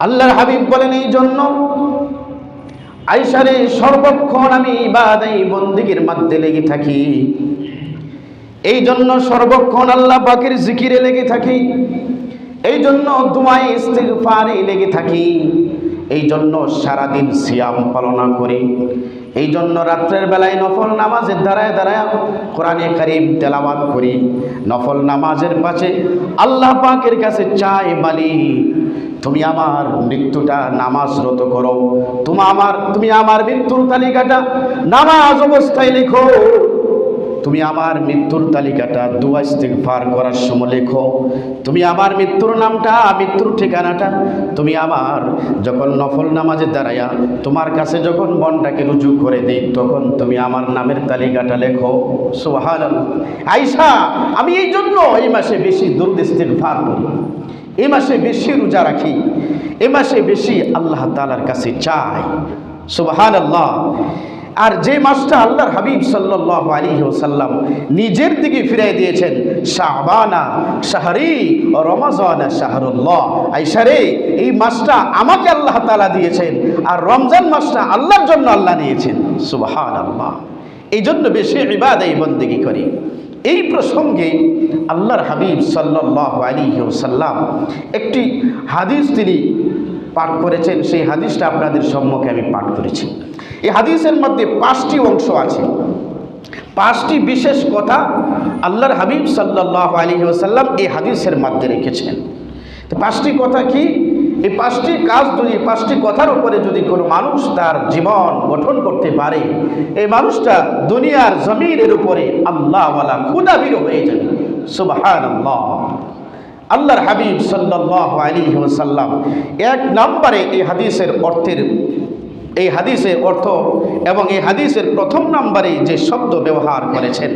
আল্লাহর হাবিব বলেন এই জন্য আইসারে সর্বক্ষণ আমি ইবাদাই বন্দিগির মধ্যে লেগে থাকি। এই জন্য সর্বক্ষণ আল্লাহ পাকের জিকিরে লেগে থাকি। এই জন্য দুয়াই ইস্তিগফারে লেগে থাকি। এই জন্য সারাদিন সিয়াম পালনা করি। এই জন্য রাত্রের বেলায় নফল নামাজের দ্বারায় দ্বারায় কোরআনে কারিম তেলাওয়াত করি। নফল নামাজের পাশে আল্লাহ পাকের কাছে চাই মালি তুমি আমার মৃত্যুটা নামাজরত করো। তুমি আমার তুমি আমার মৃত্যুর তালিকাটা নামাজ অবস্থায় লেখো। তুমি আমার মৃত্যুর তালিকাটা দুয়া ইস্তেগফার করার সময় লেখো। তুমি আমার মৃত্যুর নামটা, মৃত্যুর ঠিকানাটা, তুমি আমার যখন নফল নামাজের দ্বারাইয়া তোমার কাছে যখন মনটাকে রুজু করে দিই, তখন তুমি আমার নামের তালিকাটা লেখো। সোহান আইসা আমি এই জন্য এই মাসে বেশি দুরুদ ইস্তেগফার করি। এই মাসে বেশি রোজা রাখি, এ মাসে বেশি আল্লাহ তালার কাছে চাই। সুবাহান আল্লাহ আর যে মাসটা আল্লাহর হাবিব সাল্লাহ আলী সাল্লাম নিজের দিকে ফিরাই দিয়েছেন শাহবানা শাহরি রমাজানা শাহরুল্লাহ। আইসারে এই মাসটা আমাকে আল্লাহ তালা দিয়েছেন আর রমজান মাসটা আল্লাহর জন্য আল্লাহ নিয়েছেন। সুবাহান আল্লাহ এই জন্য বেশি ইবাদ এই বন্দিগি করি। এই প্রসঙ্গে আল্লাহর হাবিব সাল্লাহ আলী সাল্লাম একটি হাদিস তিনি পাঠ করেছেন। সেই হাদিসটা আপনাদের সম্মুখে আমি পাঠ করেছি। এই হাদিসের মধ্যে পাঁচটি অংশ আছে। পাঁচটি বিশেষ কথা আল্লাহর হাবিব সাল্লাহ আলী সাল্লাম এই হাদিসের মধ্যে রেখেছেন। তো পাঁচটি কথা কি? এই পাঁচটি কাজ যদি, পাঁচটি কথার উপরে যদি কোনো মানুষ তার জীবন গঠন করতে পারে, এই মানুষটা দুনিয়ার জমিনের উপরে আল্লাহওয়ালা ক্ষুদাবির হয়ে যাবে। সুবাহান আল্লাহ আল্লাহর হাবিব সাল্লাহ আলী সাল্লাম এক নম্বরে এই হাদিসের অর্থের, এই হাদিসের অর্থ এবং এই হাদিসের প্রথম নম্বরে যে শব্দ ব্যবহার করেছেন,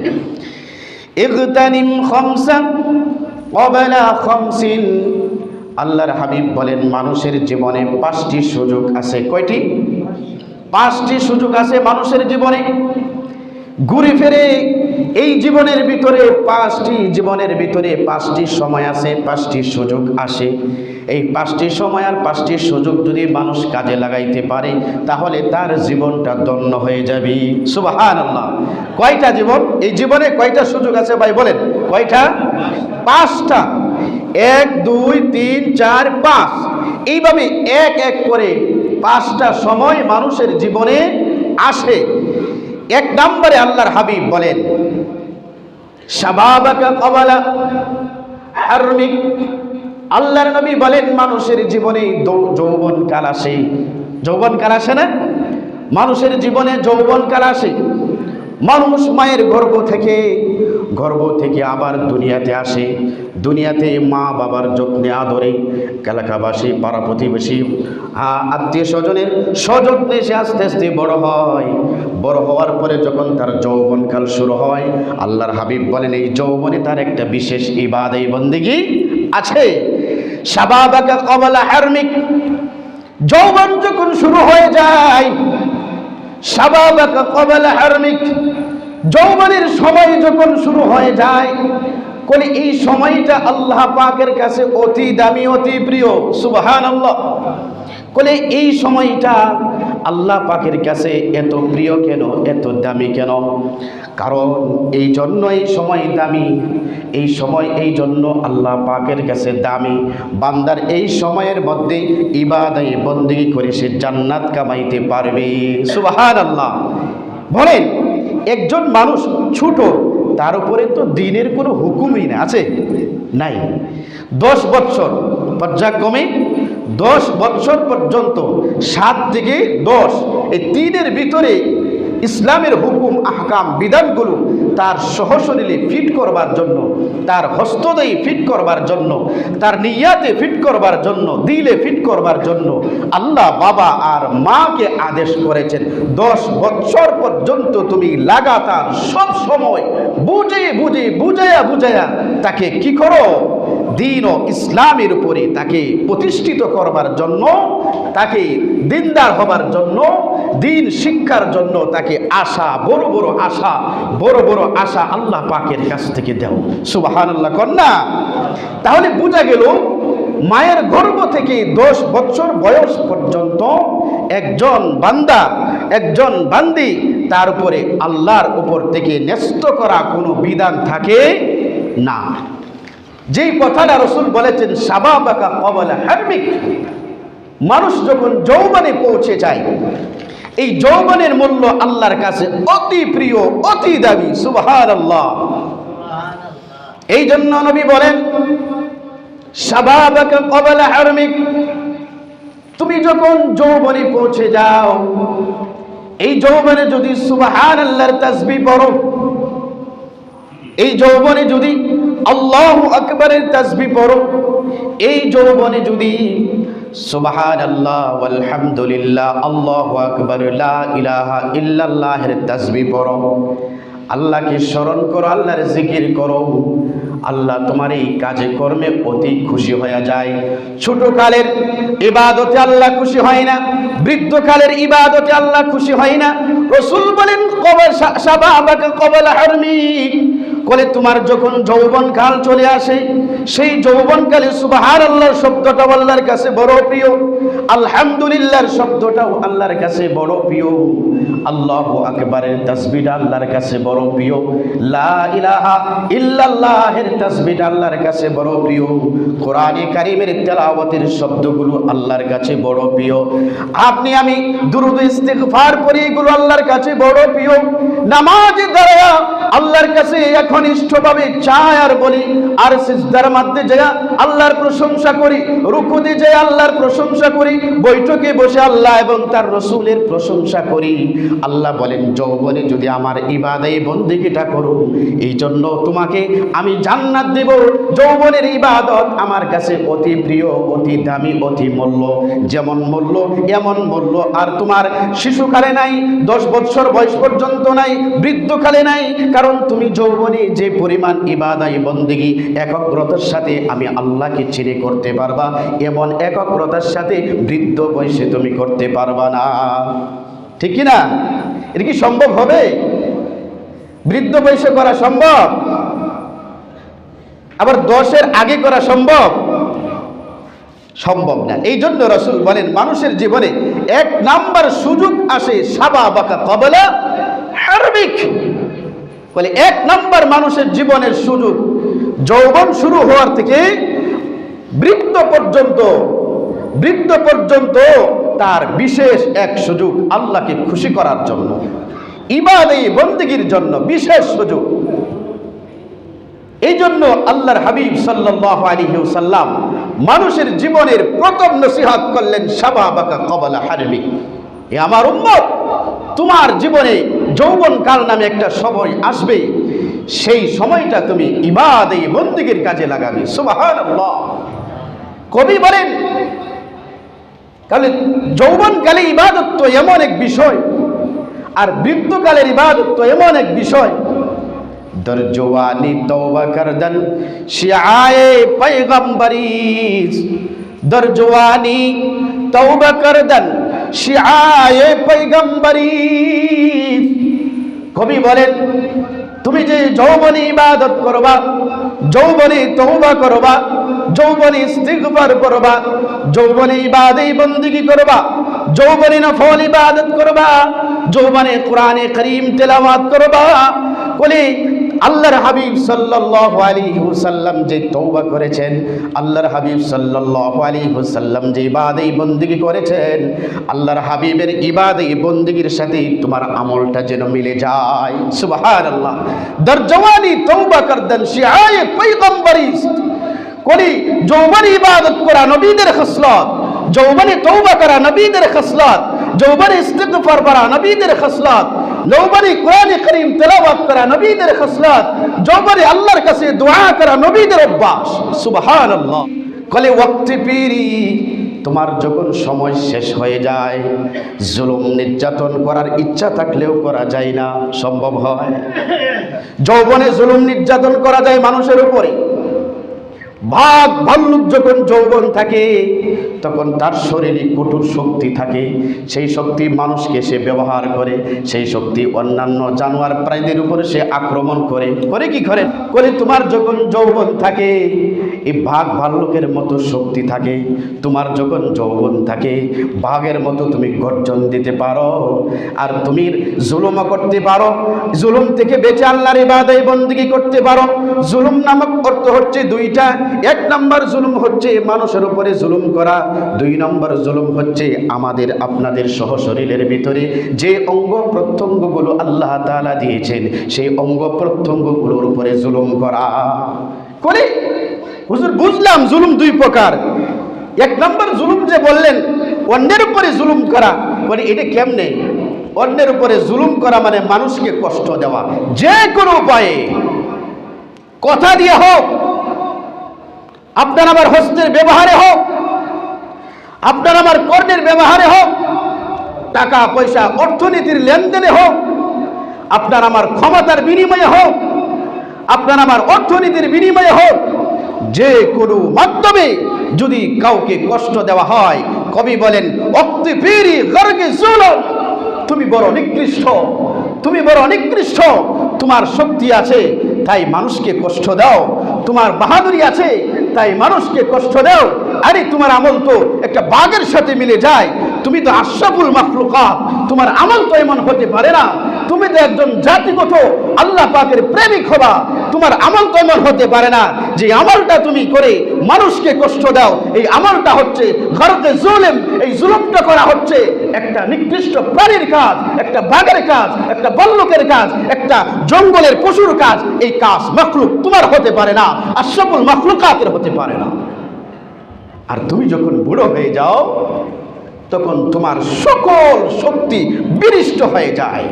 ইগতানিম খমসা কবলা খমসিন আল্লাহর হাবিব বলেন, মানুষের জীবনে পাঁচটি সুযোগ আছে। কয়টি? পাঁচটি সুযোগ আছে মানুষের জীবনে। ঘুরে ফিরে এই জীবনের ভিতরে পাঁচটি জীবনের ভিতরে পাঁচটি সময় আছে, পাঁচটি সুযোগ আসে। এই পাঁচটি সময় আর পাঁচটি সুযোগ যদি মানুষ কাজে লাগাইতে পারে, তাহলে তার জীবনটা দন্য হয়ে যাবে। আল্লাহ কয়টা জীবন? এই জীবনে কয়টা সুযোগ আছে ভাই বলেন? কয়টা? পাঁচটা। এক, দুই, তিন, চার, পাঁচ। এইভাবে এক এক করে পাঁচটা সময় মানুষের জীবনে আসে। এক নম্বরে আল্লাহর হাবিব বলেন আল্লাহর নবী বলেন, মানুষের জীবনে যৌবন কাল আসে। যৌবন কাল আসে না? মানুষের জীবনে যৌবন কাল আসে। মানুষ মায়ের গর্ভ থেকে গর্ব থেকে আবার দুনিয়াতে আসে। দুনিয়াতে মা বাবার যত্নে আদরে এলাকাবাসী, পাড়া প্রতিবেশী আত্মীয় স্বজনের সযত্নে সে আস্তে আস্তে বড় হয়। বড় হওয়ার পরে যখন তার যৌবনকাল শুরু হয়, আল্লাহর হাবিব বলেন, এই যৌবনে তার একটা বিশেষ ইবাদ এই বন্দিগি আছে। সাবাবাকা কমলা হার্মিক। যৌবন যখন শুরু হয়ে যায় সাবাবাকা কমলা হার্মিক। যৌবনের সময় যখন শুরু হয়ে যায় কোনে এই সময়টা আল্লাহ পাকের কাছে অতি দামি, অতি প্রিয়। সুবহান আল্লাহ কোলে এই সময়টা আল্লাহ পাকের কাছে এত প্রিয় কেন, এত দামি কেন? কারণ এই জন্য এই সময় দামি, এই সময় এই জন্য আল্লাহ পাকের কাছে দামি। বান্দার এই সময়ের মধ্যে ইবাদাই বন্দিগি করে সে জান্নাত কামাইতে পারবে। সুবাহান আল্লাহ বলেন, একজন মানুষ ছোট তার উপরে তো দিনের কোনো হুকুমই না আছে? নাই। দশ বৎসর পর্যায়ক্রমে দশ বৎসর পর্যন্ত সাত থেকে দশ, এই তিনের ভিতরে ইসলামের হুকুম, আহকাম, বিধানগুলো তার সহশরীরে ফিট করবার জন্য, তার হস্তদয়ী ফিট করবার জন্য, তার নিয়াতে ফিট করবার জন্য, দিলে ফিট করবার জন্য আল্লাহ বাবা আর মাকে আদেশ করেছেন, দশ বৎসর পর্যন্ত তুমি লাগাতার সব সময় বুঝে বুঝে বুঝায়া বুঝায়া তাকে কি করো? দিন ও ইসলামের উপরে তাকে প্রতিষ্ঠিত করবার জন্য তাকে দিনদার হবার জন্য, দিন শিক্ষার জন্য তাকে আশা, বড় বড় আশা, বড় বড় আশা আল্লাহ পাকের কাছ থেকে দেও। সুবাহান আল্লাহ কন্যা তাহলে বোঝা গেল, মায়ের গর্ভ থেকে দশ বছর বয়স পর্যন্ত একজন বান্দা, একজন বান্দি, তার উপরে আল্লাহর উপর থেকে ন্যস্ত করা কোনো বিধান থাকে না। যেই কথাটা রসুল বলেছেন, সাবাবাকা কবলা হার্মিক মানুষ যখন যৌবনে পৌঁছে যায়, এই যৌবনের মূল্য আল্লাহর কাছে অতি প্রিয়, অতি দাবি সুবহান আল্লাহ এই জন্য নবী বলেন তুমি যখন যৌবনে পৌঁছে যাও, এই যৌবনে যদি সুবহান আল্লাহর তাসবি পড়ো, এই যৌবনে যদি আল্লাহ আকবরের তাসবি পড়ো, এই যৌবনে যদি আল্লাহ আলহামদুলিল্লাহ আল্লাহ আকবর ইলাহা ইল্লাল্লাহের তাসবি পড়ো। আল্লাহকে স্মরণ করো, আল্লাহর জিকির করো। আল্লাহ তোমার এই কাজে কর্মে অতি খুশি হয়ে যায়। ছোট কালের ইবাদতে আল্লাহ খুশি হয় না, বৃদ্ধকালের ইবাদতে আল্লাহ খুশি হয় না। রসুল বলেন, কবর সাবাবাকে কবল হারমিক বলে তোমার যখন যৌবন কাল চলে আসে, সেই যৌবন কালে সুবাহার আল্লাহর শব্দটা আল্লাহর কাছে বড় প্রিয়, আলহামদুলিল্লাহর শব্দটাও আল্লাহর কাছে বড় প্রিয়, আল্লাহ আকবরের তাসবিটা আল্লাহর কাছে বড় প্রিয়, লা ইলাহা ইল্লাল্লাহের তাসবিটা আল্লাহর কাছে বড় প্রিয়, কোরআনে কারিমের তেলাওয়াতের শব্দগুলো আল্লাহর কাছে বড় প্রিয়, আপনি আমি দুরুদ ইস্তিগফার করি এগুলো আল্লাহর কাছে বড় প্রিয়, নামাজ দ্বারা আল্লাহর কাছে একনিষ্ঠভাবে চাই আর বলি, আর সিজদার মধ্যে যায় আল্লাহর প্রশংসা করি রুকুতে যায় আল্লাহর প্রশংসা করি, বৈঠকে বসে আল্লাহ এবং তার রসুলের প্রশংসা করি। আল্লাহ বলেন, যৌবনে যদি আমার ইবাদাই বন্দিকিটা করো এই জন্য তোমাকে আমি জান্নাত দেব। যৌবনের ইবাদত আমার কাছে অতি প্রিয়, অতি দামি, অতি মূল্য। যেমন মূল্য, এমন মূল্য। আর তোমার শিশুকালে নাই, দশ বছর বয়স পর্যন্ত নাই, বৃদ্ধকালে নাই, কারণ তুমি যৌবনে যে পরিমাণ ইবাদাই বন্দিগি একগ্রতার সাথে আমি আল্লাহকে চিনে করতে পারবা, এমন একগ্রতার সাথে বৃদ্ধ বয়সে তুমি করতে পারবা না। ঠিক কি না? এটা কি সম্ভব হবে? বৃদ্ধ বয়সে করা সম্ভব? আবার দশের আগে করা সম্ভব? সম্ভব না। এই জন্য রসুল বলেন, মানুষের জীবনে এক নাম্বার সুযোগ আসে সাবা বাকা কবলা হার্বিক। বলে এক নাম্বার মানুষের জীবনের সুযোগ যৌবন শুরু হওয়ার থেকে বৃত্ত পর্যন্ত বৃত্ত পর্যন্ত তার বিশেষ এক সুযোগ আল্লাহকে খুশি করার জন্য, ইবাদে বন্দিগির জন্য বিশেষ সুযোগ। এই জন্য আল্লাহর হাবিব সাল্লাহ মানুষের জীবনের প্রথম নসিহাত করলেন সাবা বাকা কবলা হারবি। আমার উম্মত, তোমার জীবনে যৌবনকাল নামে একটা সময় আসবে। সেই সময়টা তুমি ইবাদ এই বন্দীগীর কাজে লাগাবে। সুবাহান কবি বলেন, তাহলে যৌবনকালে ইবাদত্ব এমন এক বিষয়, আর মৃত্যুকালের ইবাদত্ব এমন এক বিষয়। در جوانی করদন کردن شیعائے پیغمبریز در جوانی করদন کردن شیعائے پیغمبریز কবি বলেন, তুমি যে যৌবনে ইবাদত করবা, যৌবনে তৌবা করবা, যৌবনে ইস্তিগফার করবা, যৌবনে ইবাদে বন্দিগি করবা, যৌবনে নফল ইবাদত করবা, যৌবনে কোরআনে করিম তেলাওয়াত করবা বলে আল্লাহর হাবিব সাল্লাহ আলী হুসাল্লাম যে তৌবা করেছেন, আল্লাহর হাবিব সাল্লাহ আলী হুসাল্লাম যে ইবাদেই বন্দিগি করেছেন, আল্লাহর হাবিবের ইবাদেই বন্দিগির সাথে তোমার আমলটা যেন মিলে যায়। সুবাহার আল্লাহ দরজওয়ানি তৌবা করদেন, শিয়ায় পৈগম্বরি করি যৌবন ইবাদত করা নবীদের খসলত, যৌবনে তৌবা করা নবীদের খসলত, যৌবনে ইস্তেগফার করা নবীদের খসলত যৌবনে কোরআন করিম তেলাওয়াত করা নবীদের খসলত, যৌবনে আল্লাহর কাছে দোয়া করা নবীদের অভ্যাস। সুবহানাল্লাহ। কলে ওয়াক্তি পীরি তোমার যখন সময় শেষ হয়ে যায়, জুলুম নির্যাতন করার ইচ্ছা থাকলেও করা যায় না, সম্ভব হয়। যৌবনে জুলুম নির্যাতন করা যায় মানুষের উপরে। ভাগ ভাল্লুক যখন যৌবন থাকে, তখন তার শরীরে কঠোর শক্তি থাকে। সেই শক্তি মানুষকে সে ব্যবহার করে, সেই শক্তি অন্যান্য জানোয়ার প্রাণীদের উপরে সে আক্রমণ করে। করে কি করে? করে তোমার যখন যৌবন থাকে, এই বাঘ ভাল্লুকের মতো শক্তি থাকে। তোমার যখন যৌবন থাকে বাঘের মতো তুমি গর্জন দিতে পারো আর তুমি জুলুমও করতে পারো। জুলুম থেকে বেঁচে আল্লাহর ইবাদত বন্দিগি করতে পারো। জুলুম নামক অর্থ হচ্ছে দুইটা। এক নম্বর জুলুম হচ্ছে মানুষের উপরে জুলুম করা, দুই নম্বর জুলুম হচ্ছে আমাদের, আপনাদের সহ শরীরের ভিতরে যে অঙ্গ প্রত্যঙ্গগুলো আল্লাহ তাআলা দিয়েছেন, সেই অঙ্গ প্রত্যঙ্গগুলোর উপরে জুলুম করা। করে হুজুর, বুঝলাম জুলুম দুই প্রকার। এক নম্বর জুলুম যে বললেন, অন্যের উপরে জুলুম করা মানে এটা কেমনে? অন্যের উপরে জুলুম করা মানে মানুষকে কষ্ট দেওয়া। যে কোনো উপায়ে। কথা দিয়ে হোক আপনার আমার হস্তের ব্যবহারে হোক, আপনার আমার কর্ণের ব্যবহারে হোক, টাকা, পয়সা, অর্থনীতির লেনদেনে হোক, আপনার আমার ক্ষমতার বিনিময়ে হোক, আপনার আমার অর্থনীতির বিনিময়ে হোক, যে কোনো মাধ্যমে যদি কাউকে কষ্ট দেওয়া হয়, কবি বলেন তুমি বড় নিকৃষ্ট, তুমি বড় নিকৃষ্ট, তোমার শক্তি আছে, তাই মানুষকে কষ্ট দাও, তোমার বাহাদুরি আছে তাই মানুষকে কষ্ট দাও। আরে তোমার আমল তো একটা বাঘের সাথে মিলে যায়। তুমি তো আশরাফুল মাখলুকাত। তোমার আমল তো এমন হতে পারে না। তুমি তো একজন জাতিগত আল্লাহ পাকের প্রেমিক হবা। তোমার আমল তো এমন হতে পারে না যে আমলটা তুমি করে মানুষকে কষ্ট দাও। এই আমলটা হচ্ছে ঘরতে জুলেম। এই জুলুমটা করা হচ্ছে একটা নিকৃষ্ট প্রাণীর কাজ, একটা বাঘের কাজ, একটা বল্লকের কাজ একটা জঙ্গলের পশুর কাজ, এই কাজ মখলুক তোমার হতে পারে না আশরাফুল মখলুকাতের হতে পারে না। আর তুমি যখন বুড়ো হয়ে যাও, তখন তোমার সকল শক্তি বিনিষ্ট হয়ে যায়।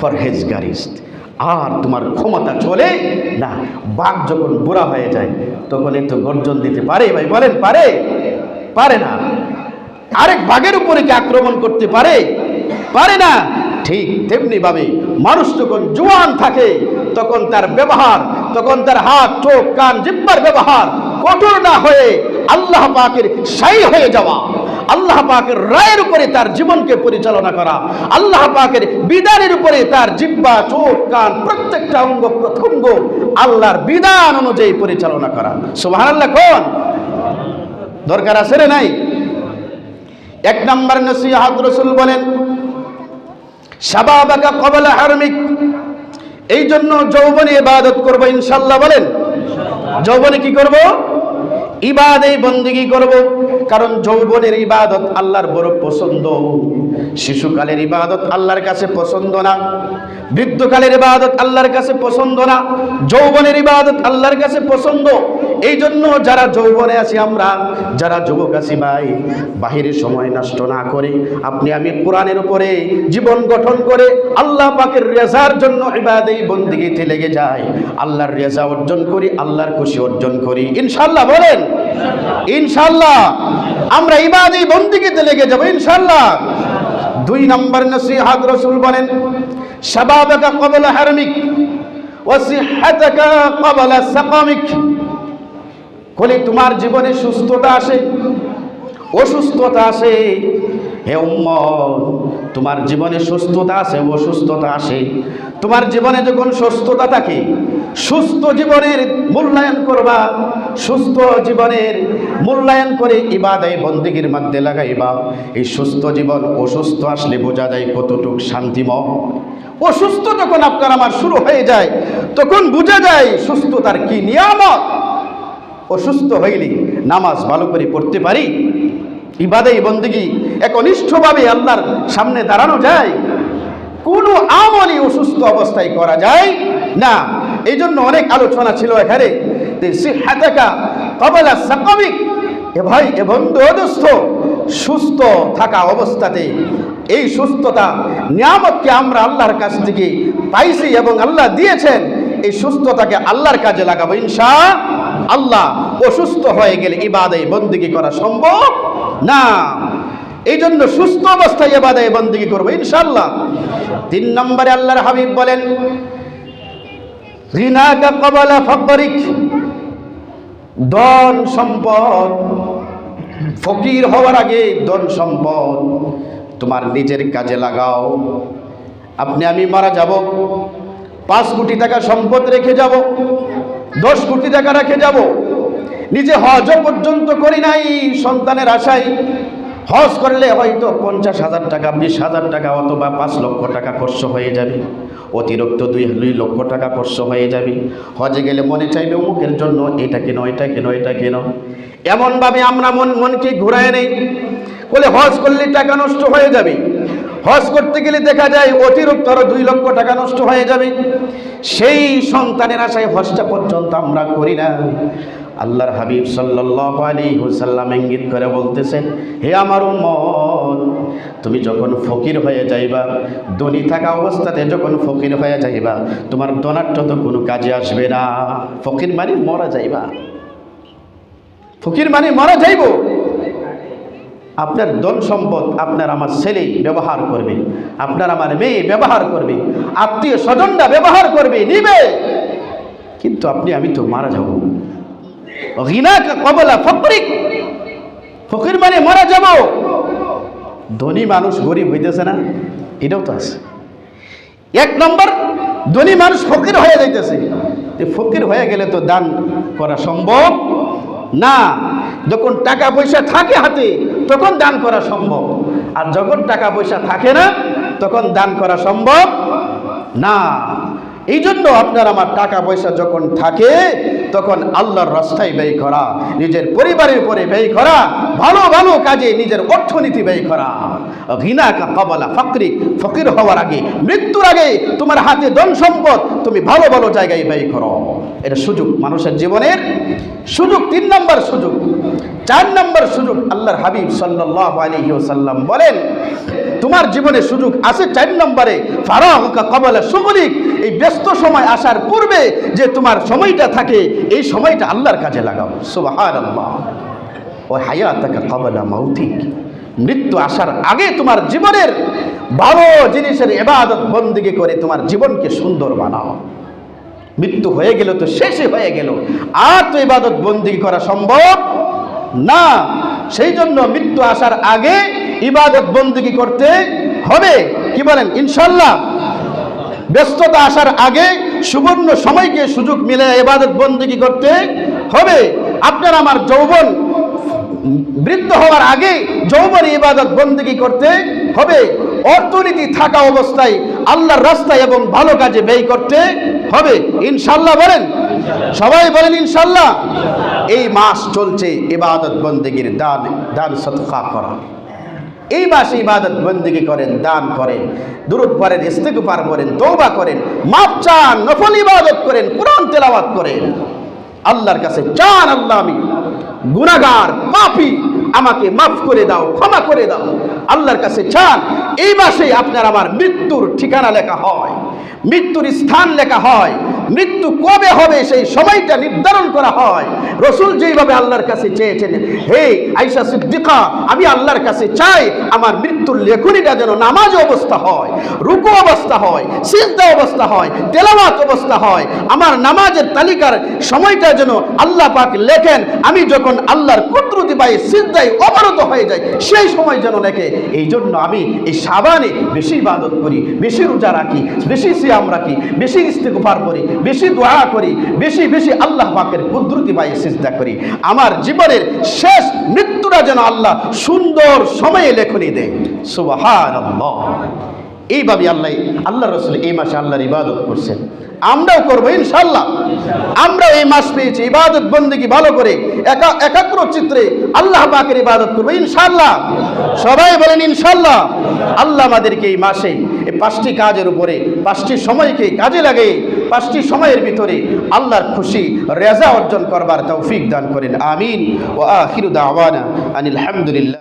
ফর হেজ গারিস্ট আর তোমার ক্ষমতা চলে না। বাঘ যখন বুড়া হয়ে যায়, তখন একটু গর্জন দিতে পারে, ভাই বলেন, পারে? পারে না। আরেক বাঘের উপরে কি আক্রমণ করতে পারে? পারে না। ঠিক তেমনি ভাবে মানুষ যখন জোয়ান থাকে, তখন তার ব্যবহার, তখন তার হাত, চোখ, কান জিব্বার ব্যবহার কঠোর না হয়ে আল্লাহ পাকের সাই হয়ে যাওয়া, আল্লাহ পাকের রায়ের উপরে তার জীবনকে পরিচালনা করা, আল্লাহ পাকের বিধানের উপরে তার জিব্বা, চোখ, কান প্রত্যেকটা অঙ্গ প্রত্যঙ্গ আল্লাহর বিধান অনুযায়ী পরিচালনা করা। সুবাহ আল্লাহ কোন? দরকার আছে রে নাই? এক নম্বর নসিহাত রসুল বলেন সাবাবাকা কবলা হারমিক। এই জন্য যৌবনে ইবাদত করব ইনশাল্লাহ বলেন। যৌবনে কি করব? ইবাদে বন্দিগি করব। কারণ যৌবনের ইবাদত আল্লাহর বড় পছন্দ। শিশুকালের ইবাদত আল্লাহর কাছে পছন্দ না। বৃদ্ধকালের ইবাদত আল্লাহর কাছে পছন্দ না। যৌবনের ইবাদত আল্লাহর কাছে পছন্দ। এই জন্য যারা যৌবনে আছি আমরা, যারা যুবক আছি ভাই বাহিরে সময় নষ্ট না করে, আপনি আমি কোরআনের উপরে জীবন গঠন করে আল্লাহ পাকের রেজার জন্য ইবাদে বন্দিগিতে লেগে যায়। আল্লাহর রেজা অর্জন করি, আল্লাহর খুশি অর্জন করি। ইনশাল্লাহ বলেন। ইনশাল্লাহ, আমরা ইবাদে বন্দিগিতে লেগে যাব, ইনশাল্লাহ। দুই নম্বর নসিহাত রসুল বলেন শাবাবাকা কবলা হারমিক কবলা বলে তোমার জীবনে সুস্থতা আসে, অসুস্থতা আসে। হে উম্মত তোমার জীবনে সুস্থতা আসে অসুস্থতা আসে তোমার জীবনে যখন সুস্থতা থাকে, সুস্থ জীবনের মূল্যায়ন করবা, সুস্থ জীবনের মূল্যায়ন করে ইবাদ ইবাদায় বন্দিগির মধ্যে লাগাইবা। এই সুস্থ জীবন অসুস্থ আসলে বোঝা যায় কতটুক শান্তিময়। অসুস্থ যখন আপনার আমার শুরু হয়ে যায়, তখন বোঝা যায় সুস্থতার কি নিয়ামত। অসুস্থ হইলে নামাজ ভালো করে পড়তে পারি ইবাদে বন্দিগি একনিষ্ঠভাবে আল্লাহর সামনে দাঁড়ানো যায়। কোনো আমলই অসুস্থ অবস্থায় করা যায় না। এই জন্য অনেক আলোচনা ছিল এখানে সিহাতাকা কবলা সাকামিক এ ভাই, এ বন্ধু অদুস্থ সুস্থ থাকা অবস্থাতে। এই সুস্থতা নিয়ামতকে আমরা আল্লাহর কাছ থেকে পাইছি এবং আল্লাহ দিয়েছেন। এই সুস্থতাকে আল্লাহর কাজে লাগাবো। ইনশা আল্লাহ, অসুস্থ হয়ে গেলে ইবাদায় বন্দিগি করা সম্ভব। না এই জন্য সুস্থ অবস্থায় এবাদায় বন্দিগি করব ইনশাল্লাহ তিন নম্বরে আল্লাহর হাবিব বলেন ফকরিক। ধন সম্পদ, ফকির হওয়ার আগে ধন সম্পদ তোমার নিজের কাজে লাগাও। আপনি আমি মারা যাব, পাঁচ কোটি টাকা সম্পদ রেখে যাব, দশ কোটি টাকা রেখে যাব নিজে হজ পর্যন্ত করি নাই, সন্তানের আশায় হজ করলে হয়তো পঞ্চাশ হাজার টাকা, বিশ হাজার টাকা অথবা পাঁচ লক্ষ টাকা খরচ হয়ে যাবে। অতিরিক্ত দুই দুই লক্ষ টাকা খরচ হয়ে যাবে। হজে গেলে মনে চাইবে অমুকের জন্য এটা কেন এটা কেন এটা কেন? এমনভাবে আমরা মন, মনকে ঘুরায় নেই। বলে হজ করলে টাকা নষ্ট হয়ে যাবে। হজ করতে গেলে দেখা যায় অতিরিক্ত আরও দুই লক্ষ টাকা নষ্ট হয়ে যাবে। সেই সন্তানের আশায় হজটা পর্যন্ত আমরা করি না। আল্লাহর হাবিব সাল্লাল্লাহু আলাইহি ওয়াসাল্লাম ইঙ্গিত করে বলতেছেন, হে আমার উম্মত, তুমি যখন ফকির হয়ে যাইবা, ধনী থাকা অবস্থাতে যখন ফকির হয়ে যাইবা, তোমার দনাট্য তো কোনো কাজে আসবে না। ফকির মানে মরা যাইবা। ফকির মানে মরা যাইব। আপনার ধন সম্পদ আপনার আমার ছেলে ব্যবহার করবে, আপনার আমার মেয়ে ব্যবহার করবে, আত্মীয় স্বজনরা ব্যবহার করবে, নিবে। কিন্তু আপনি, আমি তো মারা যাব। কবলা ফকরিক। ফকির মানে মারা যাব। ধনী মানুষ গরিব হইতেছে না, এটাও তো আছে। এক নম্বর, ধনী মানুষ ফকির হয়ে যাইতেছে। ফকির হয়ে গেলে তো দান করা সম্ভব? না, যখন টাকা পয়সা থাকে হাতে, তখন দান করা সম্ভব। আর যখন টাকা পয়সা থাকে না, তখন দান করা সম্ভব না। এই জন্য আপনার আমার টাকা পয়সা যখন থাকে, তখন আল্লাহর রাস্তায় ব্যয় করা, নিজের পরিবারের উপরে ব্যয় করা, ভালো ভালো কাজে নিজের অর্থনীতি ব্যয় করা। ঘৃণা কবলা, ফকরি, ফকির হওয়ার আগে, মৃত্যুর আগে তোমার হাতে ধন সম্পদ তুমি ভালো ভালো জায়গায় ব্যয় করো। এটা সুযোগ মানুষের জীবনের সুযোগ, তিন নম্বর সুযোগ। চার নম্বর সুযোগ, আল্লাহর হাবিব সাল্লাহ আলহি সাল্লাম বলেন, তোমার জীবনে সুযোগ আছে চার নম্বরে, ফারাহকা কবলা সুগরিক এই ব্যস্ত সময় আসার পূর্বে যে তোমার সময়টা থাকে, এই সময়টা আল্লাহর কাজে লাগাও। সুবাহান আল্লাহ ও হায়াতাকা কবলা মৌতিক মৃত্যু আসার আগে তোমার জীবনের ভালো জিনিসের এবাদত বন্দিকে করে তোমার জীবনকে সুন্দর বানাও। মৃত্যু হয়ে গেল তো শেষে হয়ে গেল। আর তো ইবাদত বন্দি করা সম্ভব না। সেই জন্য মৃত্যু আসার আগে ইবাদত বন্দিগি করতে হবে। কি বলেন? ইনশাল্লাহ ব্যস্ততা আসার আগে সুবর্ণ সময়কে সুযোগ মিলে এবাদত বন্দিগি করতে হবে। আপনার আমার যৌবন বৃদ্ধ হওয়ার আগে যৌবন ইবাদত বন্দিগি করতে হবে। অর্থনীতি থাকা অবস্থায় আল্লাহর রাস্তায় এবং ভালো কাজে ব্যয় করতে হবে। ইনশাল্লাহ বলেন? সবাই বলেন ইনশাল্লাহ এই মাস চলছে ইবাদত বন্দিগির দান দান সৎকা করা। এই মাসে ইবাদত বন্দিগি করেন, দান করেন দূরত করেন ইস্তেকবার করেন তৌবা করেন মাপ চান, নফল ইবাদত করেন, কোরআন তেলাওয়াত করেন। আল্লাহর কাছে চান আল্লাহ আমি। গুনাগার পাপি আমাকে মাফ করে দাও, ক্ষমা করে দাও। আল্লাহর কাছে চান, এই মাসে আপনার আমার মৃত্যুর ঠিকানা লেখা হয়। মৃত্যুর স্থান লেখা হয়। মৃত্যু কবে হবে সেই সময়টা নির্ধারণ করা হয়। রসুল যেইভাবে আল্লাহর কাছে চেয়েছেন, হে আইসা সিদ্দিকা, আমি আল্লাহর কাছে চাই আমার মৃত্যুর লেখনীটা যেন নামাজ অবস্থা হয়, রুকু অবস্থা হয়, সিজদা অবস্থা হয়, তেলাওয়াত অবস্থা হয়, আমার নামাজের তালিকার সময়টা যেন আল্লাহ পাক লেখেন। আমি যখন আল্লাহর কুদরতি পাই সিজদায় অবরত হয়ে যায় সেই সময় যেন লেখে এই জন্য আমি এই সাবানে বেশি ইবাদত করি, বেশি রোজা রাখি, বেশি সিয়াম কি? বেশি ইস্তেকুফার করি, বেশি দোয়া করি, বেশি বেশি আল্লাহ পাকের কুদরতি পায়ে সিজদা করি। আমার জীবনের শেষ মৃত্যুটা যেন আল্লাহ সুন্দর সময়ে লেখনি দেয়। সুবাহান এইভাবে আল্লাহ আল্লাহ রসুল এই মাসে আল্লাহর ইবাদত করছেন। আমরাও করব ইনশাল্লাহ আমরা এই মাস পেয়েছি ইবাদত বন্দিকে ভালো করে, একা, একাগ্র চিত্রে আল্লাহ পাকের ইবাদত করব ইনশাল্লাহ সবাই বলেন ইনশাল্লাহ আল্লাহ আমাদেরকে এই মাসে এই পাঁচটি কাজের উপরে, পাঁচটি সময়কে কাজে লাগে পাঁচটি সময়ের ভিতরে আল্লাহর খুশি, রেজা অর্জন করবার তৌফিক দান করেন। আমিন। ও আখিরু দাওয়ানা আনিল হামদুলিল্লাহ।